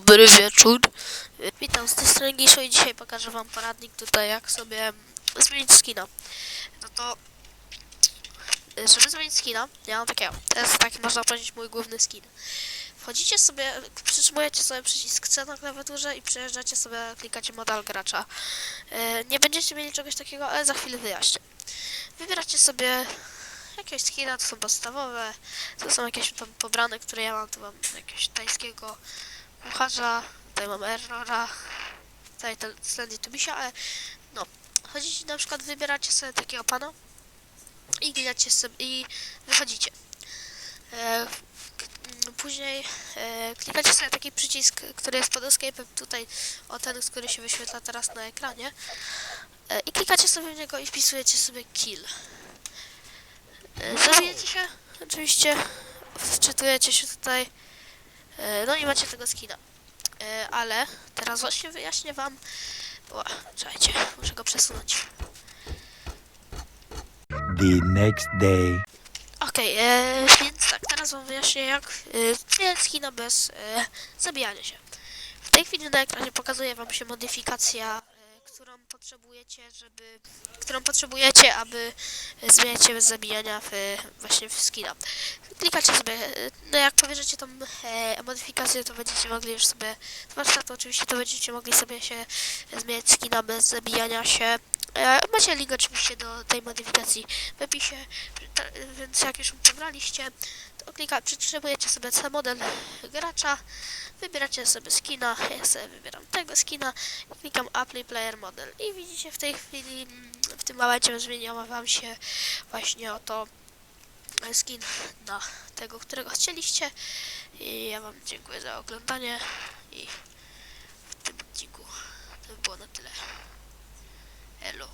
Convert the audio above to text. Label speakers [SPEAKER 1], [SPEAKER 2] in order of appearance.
[SPEAKER 1] Dobry wieczór. Witam z tej strony Giszo i dzisiaj pokażę wam poradnik tutaj jak sobie zmienić skina. No to żeby zmienić skina, ja mam takiego. To jest taki można powiedzieć mój główny skin. Wchodzicie sobie, przytrzymujecie sobie przycisk C na klawiaturze i przejeżdżacie sobie, klikacie model gracza. E, Nie będziecie mieli czegoś takiego, ale za chwilę wyjaśnię. Wybieracie sobie jakieś skina, to są podstawowe, to są jakieś tam pobrane, które ja mam, tu mam jakiegoś tajskiego kucharza, tutaj mam Errora, tutaj ten Slendy Tubisia, ale no, chodzicie na przykład, wybieracie sobie takiego pana i klikacie sobie i wychodzicie. E, później e, klikacie sobie taki przycisk, który jest pod escape'em tutaj, o ten, który się wyświetla teraz na ekranie e, i klikacie sobie w niego i wpisujecie sobie kill. E, Zabijecie się, oczywiście, wczytujecie się tutaj, no i macie tego skina. E, ale teraz właśnie wyjaśnię wam. O, czekajcie, muszę go przesunąć.
[SPEAKER 2] The next day.
[SPEAKER 1] Okej, e, więc tak, teraz wam wyjaśnię jak e, skina bez e, zabijania się. W tej chwili na ekranie pokazuje wam się modyfikacja, e, którą potrzebujecie, żeby, którą potrzebujecie, aby zmieniać się bez zabijania w, właśnie w skina. Klikacie sobie, no jak pobierzecie tą e, modyfikację, to będziecie mogli już sobie, z warsztatu oczywiście, to będziecie mogli sobie się zmieniać skina bez zabijania się. E, macie link oczywiście do tej modyfikacji w opisie, więc jak już pobraliście, to klika, przytrzymujecie sobie cały model gracza, wybieracie sobie skina, ja sobie wybieram tego skina, klikam Apply Player Model i widzicie w tej chwili, w tym momencie zmieniała wam się właśnie oto skin na tego, którego chcieliście i ja wam dziękuję za oglądanie i w tym odcinku to by było na tyle. Hello.